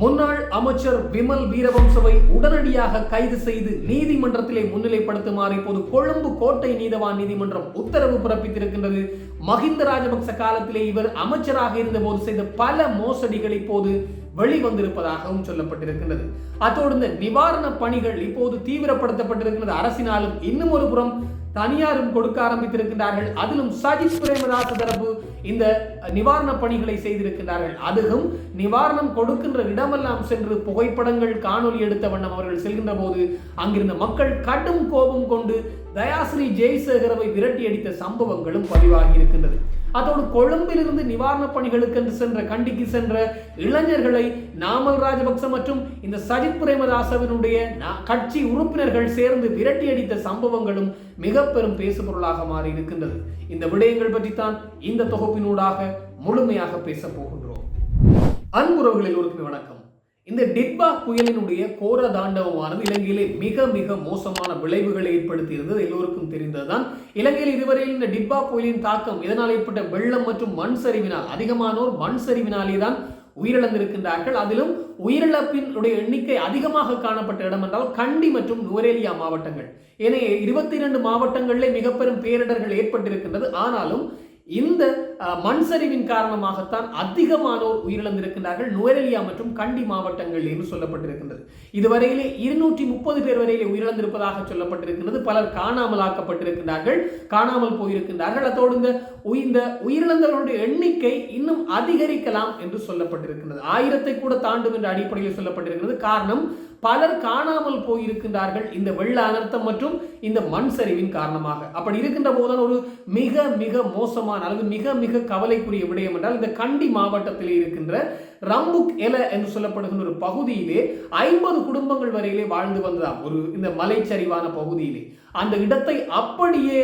முன்னாள் அமைச்சர் விமல் வீரவம்சவை உடனடியாக கைது செய்து நீதிமன்றத்திலே முன்னிலைப்படுத்துமாறு இப்போது கொழும்பு கோட்டை நீதவான் நீதிமன்றம் உத்தரவு பிறப்பித்திருக்கின்றது மஹிந்த ராஜபக்ச காலத்திலே இவர் அமைச்சராக இருந்தபோது செய்த பல மோசடிகள் இப்போது வெளிவந்திருப்பதாகவும் சொல்லப்பட்டிருக்கின்றது அத்தோடு இந்த நிவாரண பணிகள் இப்போது தீவிரப்படுத்தப்பட்டிருக்கிறது அரசினாலும் இன்னும் ஒரு புறம் தனியாரும் கொடுக்க ஆரம்பித்திருக்கின்றார்கள். அதிலும் சஜித் பிரேமதாச தரப்பு இந்த நிவாரண பணிகளை செய்திருக்கின்றார்கள். அதுவும் நிவாரணம் கொடுக்கின்ற இடமெல்லாம் சென்று புகைப்படங்கள் காணொலி எடுத்த வண்ணம் அவர்கள் செல்கின்ற போது அங்கிருந்த மக்கள் கடும் கோபம் கொண்டு தயாஸ்ரீ ஜெய்சேகரவை விரட்டி அடித்த சம்பவங்களும் பதிவாகி இருக்கின்றது. அதோடு கொழும்பிலிருந்து நிவாரணப் பணிகளுக்கு என்று சென்ற கண்டிக்கு சென்ற இளைஞர்களை நாமல் ராஜபக்ச மற்றும் இந்த சஜித் பிரேமதாசவினுடைய நா- கட்சி உறுப்பினர்கள் சேர்ந்து விரட்டி அடித்த சம்பவங்களும் மிக பெரும் பேசுபொருளாக மாறி இருக்கின்றது இந்த விடயங்கள் பற்றித்தான் இந்த தொகுப்பினூடாக முழுமையாக பேச போகின்றோம். அன்புறவுகளில் எல்லோருக்குமே வணக்கம். இந்த டிட்பா புயலினுடைய கோர தாண்டவமானது இலங்கையிலே மிக மிக மோசமான விளைவுகளை ஏற்படுத்தி இருந்தது எல்லோருக்கும் தெரிந்ததுதான். இலங்கையில் இதுவரையில் இந்த டிட்பா புயலின் தாக்கம் இதனால் ஏற்பட்ட வெள்ளம் மற்றும் மண் சரிவினால் அதிகமானோர் மண் சரிவினாலே தான் உயிரிழந்திருக்கின்றார்கள். அதிலும் உயிரிழப்பினுடைய எண்ணிக்கை அதிகமாக காணப்பட்ட இடம் என்றால் கண்டி மற்றும் நுவரேலியா மாவட்டங்கள். ஏனைய இருபத்தி இரண்டு மாவட்டங்களிலே மிக பெரும் பேரிடர்கள் ஏற்பட்டிருக்கின்றது. ஆனாலும் இந்த மண் சரிவின் காரணமாகத்தான் அதிகமானோர் உயிரிழந்திருக்கின்றார்கள். நுவரெலியா மற்றும் கண்டி மாவட்டங்கள் என்று சொல்லப்பட்டிருக்கின்றது. இதுவரையிலே இருநூற்றி முப்பது பேர் வரையிலே உயிரிழந்திருப்பதாக சொல்லப்பட்டிருக்கின்றது. பலர் காணாமலாக்கப்பட்டிருக்கின்றார்கள். காணாமல் போயிருக்கின்றார்கள். அதோடு இந்த இந்த உயிரிழந்தவர்களுடைய எண்ணிக்கை இன்னும் அதிகரிக்கலாம் என்று சொல்லப்பட்டிருக்கின்றது. ஆயிரத்தை கூட தாண்டும் என்ற அடிப்படையில் சொல்லப்பட்டிருக்கிறது. காரணம் பலர் காணாமல் போயிருக்கின்றார்கள் இந்த வெள்ள அனர்த்தம் மற்றும் இந்த மண் சரிவின் காரணமாக. அப்படி இருக்கின்ற போதுதான் ஒரு மிக மிக மோசமான அல்லது மிக மிக கவலைக்குரிய விடயம் என்றால் இந்த கண்டி மாவட்டத்தில் இருக்கின்ற ரம்புக் எல என்று சொல்லப்படுகின்ற ஒரு பகுதியிலே ஐம்பது குடும்பங்கள் வரையிலே வாழ்ந்து வந்ததாம். ஒரு இந்த மலைச்சரிவான பகுதியிலே. அந்த இடத்தை அப்படியே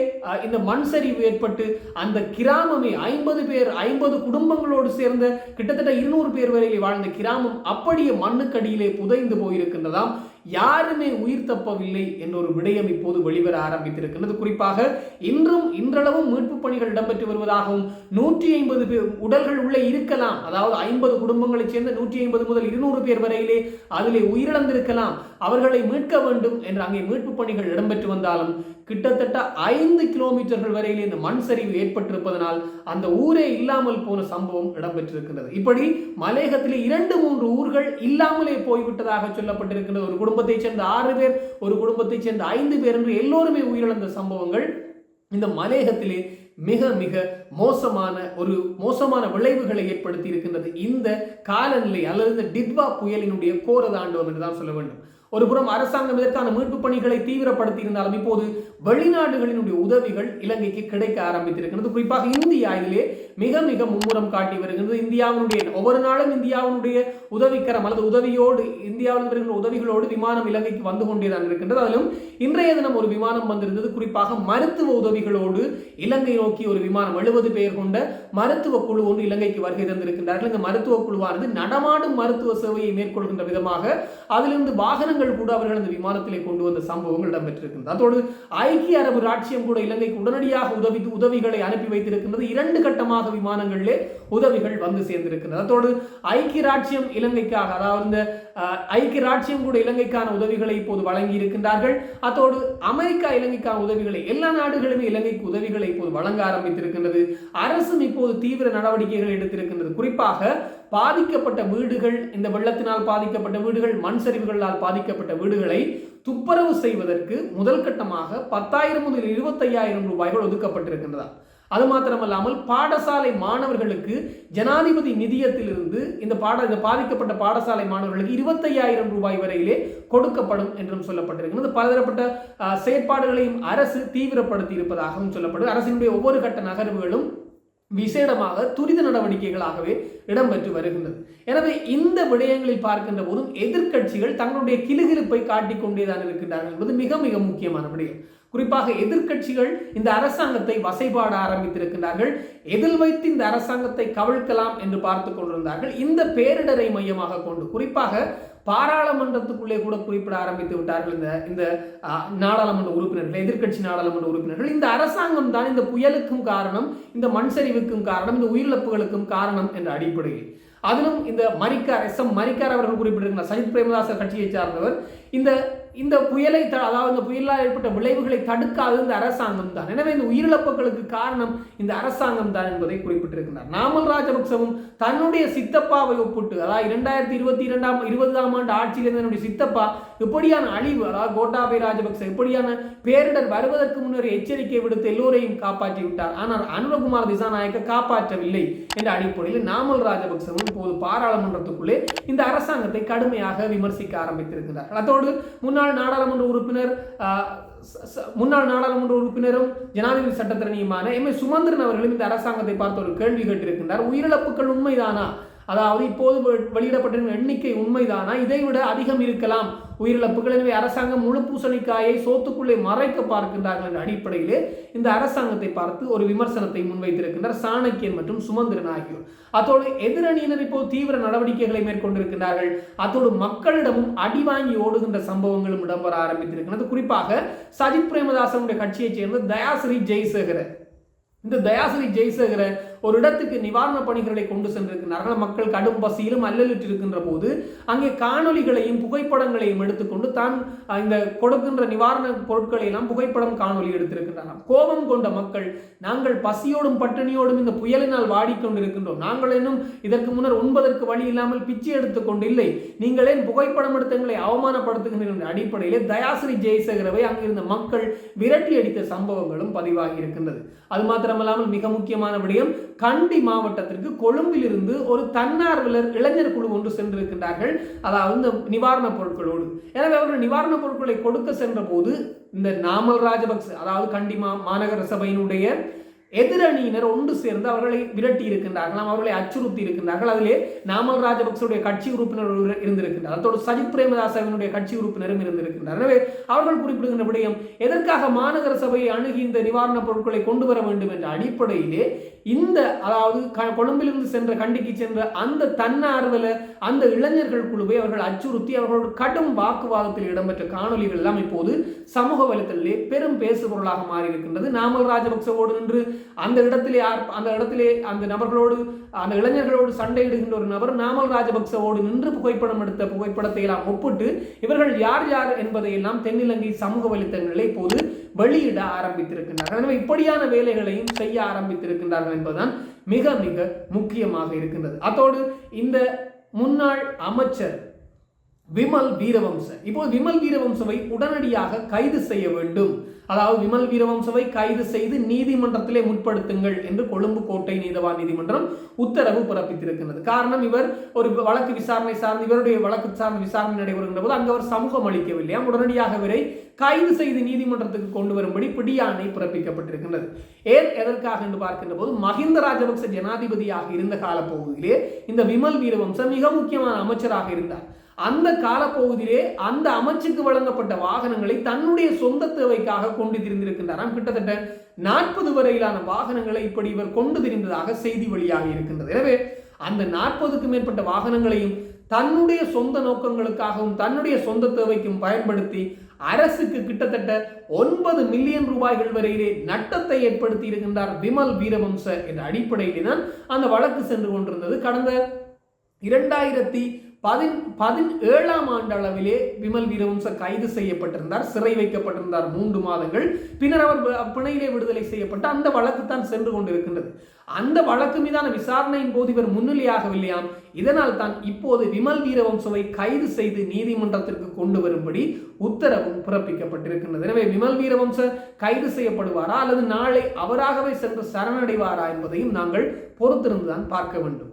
இந்த மண் சரிவு ஏற்பட்டு அந்த கிராமமே ஐம்பது பேர் ஐம்பது குடும்பங்களோடு சேர்ந்த கிட்டத்தட்ட இருநூறு பேர் வரையிலே வாழ்ந்த கிராமம் அப்படியே மண்ணுக்கடியிலே புதைந்து போயிருக்கின்றதாம். யாருமே உயிர் தப்பவில்லை என்ற ஒரு விடயம் இப்போது வெளிவர ஆரம்பித்திருக்கின்றது. குறிப்பாக இன்றும் இன்றளவும் மீட்பு பணிகள் இடம்பெற்று வருவதாகவும் நூற்றி ஐம்பது பேர் உடல்கள் உள்ளே இருக்கலாம். அதாவது ஐம்பது குடும்பங்களைச் சேர்ந்த நூற்றி ஐம்பது முதல் இருநூறு பேர் வரையிலே அதிலே உயிரிழந்திருக்கலாம். அவர்களை மீட்க வேண்டும் என்று அங்கே மீட்பு பணிகள் இடம்பெற்று வந்தாலும் கிட்டத்தட்ட ஐந்து கிலோமீட்டர்கள் வரையிலே இந்த மண் சரிவு ஏற்பட்டிருப்பதனால் அந்த ஊரே இல்லாமல் போன சம்பவம் இடம்பெற்றிருக்கின்றது. இப்படி மலையகத்திலே இரண்டு மூன்று ஊர்கள் இல்லாமலே போய்விட்டதாக சொல்லப்பட்டிருக்கின்றது ஒரு குடும்பத்தைச் சேர்ந்த ஆறு பேர் ஒரு குடும்பத்தைச் சேர்ந்த ஐந்து பேர் என்று எல்லோருமே உயிரிழந்த சம்பவங்கள் இந்த மலையகத்திலே மிக மிக மோசமான ஒரு மோசமான விளைவுகளை ஏற்படுத்தி இருக்கின்றது. இந்த காலநிலை அல்லது இந்த டிட்வா புயலினுடைய கோரதாண்டவம் என்றுதான் சொல்ல வேண்டும். ஒரு புறம் அரசாங்கம் இதற்கான மீட்பு பணிகளை தீவிரப்படுத்தி இருந்தாலும் இப்போது வெளிநாடுகளினுடைய உதவிகள் இலங்கைக்கு கிடைக்க ஆரம்பித்திருக்கிறது. குறிப்பாக இந்தியா இதிலே மிக மிக மும்முரம் காட்டி வருகிறது. இந்தியாவினுடைய ஒவ்வொரு நாளும் இந்தியாவினுடைய உதவிக்கரம் அல்லது உதவியோடு இந்தியாவில் வருகின்ற உதவிகளோடு விமானம் இலங்கைக்கு வந்து கொண்டேதான் இருக்கின்றது. அதிலும் இன்றைய தினம் ஒரு விமானம் வந்திருந்தது. குறிப்பாக மருத்துவ உதவிகளோடு இலங்கை நோக்கி ஒரு விமானம் எழுபது பேர் கொண்ட மருத்துவ குழு ஒன்று இலங்கைக்கு வருகை தந்திருக்கின்றார்கள். இந்த மருத்துவ குழுவானது நடமாடும் மருத்துவ சேவையை மேற்கொள்கின்ற விதமாக அதிலிருந்து வாகனங்கள் கூட அவர்கள் அந்த விமானத்திலே கொண்டு வந்த சம்பவங்கள் இடம்பெற்றிருக்கின்றது. அதோடு ஐக்கிய அரபு ராட்சியம் கூட இலங்கைக்கு உடனடியாக உதவி உதவிகளை அனுப்பி வைத்திருக்கின்றது. இரண்டு கட்டமாக விமானங்களிலே உதவிகள் வந்து சேர்ந்திருக்கிறது அதோடு ஐக்கிய ராட்சியம் இலங்கைக்காக அதாவது இந்த ஐக்கிய ராட்சியம் கூட இலங்கைக்கான உதவிகளை இப்போது வழங்கி இருக்கின்றார்கள் அதோடு அமெரிக்கா இலங்கைக்கான உதவிகளை எல்லா நாடுகளுமே இலங்கைக்கு உதவிகளை இப்போது வழங்க ஆரம்பித்திருக்கின்றது. அரசும் இப்போது தீவிர நடவடிக்கைகள் எடுத்திருக்கின்றது. குறிப்பாக பாதிக்கப்பட்ட வீடுகள் இந்த வெள்ளத்தினால் பாதிக்கப்பட்ட வீடுகள் மண் சரிவுகளால் பாதிக்கப்பட்ட வீடுகளை துப்புரவு செய்வதற்கு முதல் கட்டமாக பத்தாயிரம் முதல் இருபத்தையாயிரம் ரூபாய்கள் ஒதுக்கப்பட்டிருக்கின்றதா அது மாத்திரமல்லாமல் பாடசாலை மாணவர்களுக்கு ஜனாதிபதி நிதியத்திலிருந்து இந்த பாட இந்த பாதிக்கப்பட்ட பாடசாலை மாணவர்களுக்கு இருபத்தையாயிரம் ரூபாய் வரையிலே கொடுக்கப்படும் என்றும் சொல்லப்பட்டிருக்கிறது. பலதரப்பட்ட செயற்பாடுகளையும் அரசு தீவிரப்படுத்தி இருப்பதாகவும் சொல்லப்படுது. அரசினுடைய ஒவ்வொரு கட்ட நகர்வுகளும் விசேடமாக துரித நடவடிக்கைகளாகவே இடம்பெற்று வருகின்றது. எனவே இந்த விடயங்களில் பார்க்கின்ற போதும் எதிர்க்கட்சிகள் தங்களுடைய கிலுகிலுப்பை காட்டிக்கொண்டேதான் இருக்கின்றார்கள் என்பது மிக மிக முக்கியமான விடயம். குறிப்பாக எதிர்க்கட்சிகள் இந்த அரசாங்கத்தை வசைபாட ஆரம்பித்திருக்கின்றார்கள். எதில் வைத்து இந்த அரசாங்கத்தை கவிழ்க்கலாம் என்று பார்த்து கொண்டிருந்தார்கள். இந்த பேரிடரை மையமாக கொண்டு குறிப்பாக பாராளுமன்றத்துக்குள்ளே கூட குறிப்பிட ஆரம்பித்து விட்டார்கள் இந்த இந்த நாடாளுமன்ற உறுப்பினர்கள் எதிர்க்கட்சி நாடாளுமன்ற உறுப்பினர்கள். இந்த அரசாங்கம் தான் இந்த புயலுக்கும் காரணம் இந்த மண் சரிவுக்கும் காரணம் இந்த உயிரிழப்புகளுக்கும் காரணம் என்ற அடிப்படையில். அதிலும் இந்த மரிக்கார் எஸ் எம் மரிக்கார் அவர்கள் குறிப்பிட்டிருக்கிறார் சஜித் பிரேமதாசர் கட்சியை சார்ந்தவர். இந்த இந்த புயலை த அதாவது இந்த புயலால் ஏற்பட்ட விளைவுகளை தடுக்காது இந்த அரசாங்கம் தான். எனவே இந்த உயிரிழப்புகளுக்கு காரணம் இந்த அரசாங்கம் தான் என்பதை குறிப்பிட்டிருக்கிறார். நாமல் ராஜபக்சவும் தன்னுடைய சித்தப்பாவை ஒப்பிட்டு அதாவது இரண்டாயிரத்தி இருபத்தி இரண்டாம் இருபதாம் ஆண்டு ஆட்சியில் இருந்த சித்தப்பா எப்படியான அழிவு அதாவது கோட்டாபய ராஜபக்ச எப்படியான பேரிடர் வருவதற்கு முன்னர் எச்சரிக்கை விடுத்து எல்லோரையும் காப்பாற்றி விட்டார். ஆனால் அனுரகுமார் திசாநாயக்க காப்பாற்றவில்லை என்ற அடிப்படையில் நாமல் ராஜபக்சவும் இப்போது பாராளுமன்றத்துக்குள்ளே இந்த அரசாங்கத்தை கடுமையாக விமர்சிக்க ஆரம்பித்திருக்கிறார். அதோடு முன்னாள் நாடாளுமன்ற உறுப்பினர் முன்னாள் நாடாளுமன்ற உறுப்பினரும் ஜனாதிபதி சட்டத்திறனியுமான எம். ஏ சுமந்திரன் அவர்களும் இந்த அரசாங்கத்தை பார்த்து ஒரு கேள்வி கேட்டிருக்கின்றார். உயிரிழப்புகள் உண்மைதானா? அதாவது இப்போது வெளியிடப்பட்ட எண்ணிக்கை உண்மைதானா? இதை விட அதிகம் இருக்கலாம். உயிரிழப்புகள் எனவே அரசாங்கம் முழு பூசணிக்காயை சோத்துக்குள்ளே மறைக்க பார்க்கின்றார்கள் என்ற அடிப்படையிலே இந்த அரசாங்கத்தை பார்த்து ஒரு விமர்சனத்தை முன்வைத்திருக்கின்றார் சாணக்கியன் மற்றும் சுமந்திரன் ஆகியோர். அத்தோடு எதிரணியினர் இப்போ தீவிர நடவடிக்கைகளை மேற்கொண்டிருக்கிறார்கள் அத்தோடு மக்களிடமும் அடி வாங்கி ஓடுகின்ற சம்பவங்களும் இடம்பெற ஆரம்பித்திருக்கிறது குறிப்பாக சஜித் பிரேமதாசனுடைய கட்சியைச் சேர்ந்த தயாசிரி ஜெய்சேகர. இந்த தயாசிரி ஜெய்சேகர ஒரு இடத்துக்கு நிவாரண பணிகளை கொண்டு சென்றிருக்கிறார்கள் மக்கள் கடும் பசியிலும் அல்லலிட்டு இருக்கின்ற போது அங்கே காணொளிகளையும் புகைப்படங்களையும் எடுத்துக்கொண்டு தான் இந்த கொடுக்கின்ற நிவாரண பொருட்களை எல்லாம் புகைப்படம் காணொளி எடுத்திருக்கின்றனர் கோபம் கொண்ட மக்கள் நாங்கள் பசியோடும் பட்டினியோடும் இந்த புயலினால் வாடிக்கொண்டிருக்கின்றோம். நாங்கள் இன்னும் இதற்கு முன்னர் உண்பதற்கு வழி இல்லாமல் பிச்சை எடுத்துக்கொண்டு இல்லை நீங்கள் ஏன் புகைப்படம் எடுத்தங்களை அவமானப்படுத்துகின்ற அடிப்படையிலே தயாசிரி ஜெயசேகரவை அங்கிருந்த மக்கள் விரட்டி அடித்த சம்பவங்களும் பதிவாகி இருக்கின்றது. அது மாத்திரமல்லாமல் மிக முக்கியமான விடயம் கண்டி மாவட்டத்திற்கு கொழும்பிலிருந்து ஒரு தன்னார்வலர் இளைஞர் குழு ஒன்று சென்றிருக்கின்றார்கள். அதாவது இந்த நிவாரணப் பொருட்களோடு. எனவே அவர்கள் நிவாரணப் பொருட்களை கொடுக்க சென்ற போது இந்த நாமல் ராஜபக்ச அதாவது கண்டி மா மாநகர சபையினுடைய எதிரணியினர் ஒன்று சேர்ந்து அவர்களை விரட்டி இருக்கின்றார்கள். அவர்களை அச்சுறுத்தி இருக்கின்றார்கள். அதிலே நாமல் ராஜபக்சவுடைய கட்சி உறுப்பினர் இருந்திருக்கின்றார். அதோடு சஜித் பிரேமதாசவினுடைய கட்சி உறுப்பினரும் இருந்திருக்கின்றார். எனவே அவர்கள் குறிப்பிடுகின்ற விடயம் எதற்காக மாநகர சபையை அணுகி இந்த நிவாரணப் பொருட்களை கொண்டு வர வேண்டும் என்ற அடிப்படையிலே இந்த அதாவது க- கொழும்பிலிருந்து சென்ற கண்டிக்கு சென்ற அந்த தன்னார்வல அந்த இளைஞர்கள் குழுவை அவர்கள் அச்சுறுத்தி அவர்களோட கடும் வாக்குவாதத்தில் இடம்பெற்ற காணொளிகள் எல்லாம் இப்போது சமூக வலைத்தளிலே பெரும் பேசுபொருளாக மாறி இருக்கின்றது நாமல் ராஜபக்சவோடு நின்று அந்த இடத்திலே யார் அந்த இடத்திலே அந்த நபர்களோடு அந்த இளைஞர்களோடு சண்டையிடுகின்ற ஒரு நபர் நாமல் ராஜபக்சவோடு நின்று புகைப்படம் எடுத்த புகைப்படத்தை எல்லாம் ஒப்பிட்டு இவர்கள் யார் யார் என்பதை எல்லாம் தென்னிலங்கை சமூக வலைத்தளங்களிலே இப்போது வெளியிட ஆரம்பித்திருக்கின்றார்கள். எனவே இப்படியான வேலைகளையும் செய்ய ஆரம்பித்திருக்கின்றார்கள் என்பதுதான் மிக மிக முக்கியமாக இருக்கின்றது. அத்தோடு இந்த முன்னாள் அமைச்சர் விமல் வீரவம்ச இப்போது விமல் வீரவம்சவை உடனடியாக கைது செய்ய வேண்டும். அதாவது விமல் வீரவம்சவை கைது செய்து நீதிமன்றத்திலே முற்படுத்துங்கள் என்று கொழும்பு கோட்டை நீதவான் நீதிமன்றம் உத்தரவு பிறப்பித்திருக்கிறது காரணம் இவர் ஒரு வழக்கு விசாரணை சார்ந்து இவருடைய வழக்கு சார்ந்த விசாரணை நடைபெறுகின்ற போது அங்கு அவர் சமூகம் அளிக்கவில்லையாம் உடனடியாக இவரை கைது செய்து நீதிமன்றத்துக்கு கொண்டு வரும்படி பிடியாணை பிறப்பிக்கப்பட்டிருக்கின்றது. ஏன் எதற்காக என்று பார்க்கின்ற போது மஹிந்த ராஜபக்ச ஜனாதிபதியாக இருந்த காலப்பகுதியிலே இந்த விமல் வீரவம்ச மிக முக்கியமான அமைச்சராக இருந்தார். அந்த காலப்பகுதியிலே அந்த அமைச்சுக்கு வழங்கப்பட்ட வாகனங்களை தன்னுடைய சொந்த தேவைக்காக கொண்டு திரிந்திருக்கின்றாராம். கிட்டத்தட்ட நாற்பது வரையிலான வாகனங்களை இப்படி இவர் கொண்டு திரிந்ததாக செய்தி வழியாக இருக்கின்றது. எனவே அந்த நாற்பதுக்கும் மேற்பட்ட வாகனங்களையும் தன்னுடைய சொந்த நோக்கங்களுக்காகவும் தன்னுடைய சொந்த தேவைக்கும் பயன்படுத்தி அரசுக்கு கிட்டத்தட்ட ஒன்பது மில்லியன் ரூபாய்கள் வரையிலே நட்டத்தை ஏற்படுத்தி இருக்கின்றார் விமல் வீரவம்ச என்ற அடிப்படையிலே தான் அந்த வழக்கு சென்று கொண்டிருந்தது. கடந்த இரண்டாயிரத்தி பதின் பதினேழாம் ஆண்டு அளவிலே விமல் வீரவம்ச கைது செய்யப்பட்டிருந்தார் சிறை வைக்கப்பட்டிருந்தார் மூன்று மாதங்கள். பின்னர் அவர் பிணையிலே விடுதலை செய்யப்பட்டு அந்த வழக்கு தான் சென்று கொண்டிருக்கின்றது. அந்த வழக்கு மீதான விசாரணையின் போது இவர் முன்னிலையாகவில்லையாம். இதனால் தான் இப்போது விமல் வீரவம்சவை கைது செய்து நீதிமன்றத்திற்கு கொண்டு வரும்படி உத்தரவும் பிறப்பிக்கப்பட்டிருக்கின்றது. எனவே விமல் வீரவம்ச கைது செய்யப்படுவாரா அல்லது நாளை அவராகவே சென்று சரணடைவாரா என்பதையும் நாங்கள் பொறுத்திருந்துதான் பார்க்க வேண்டும்.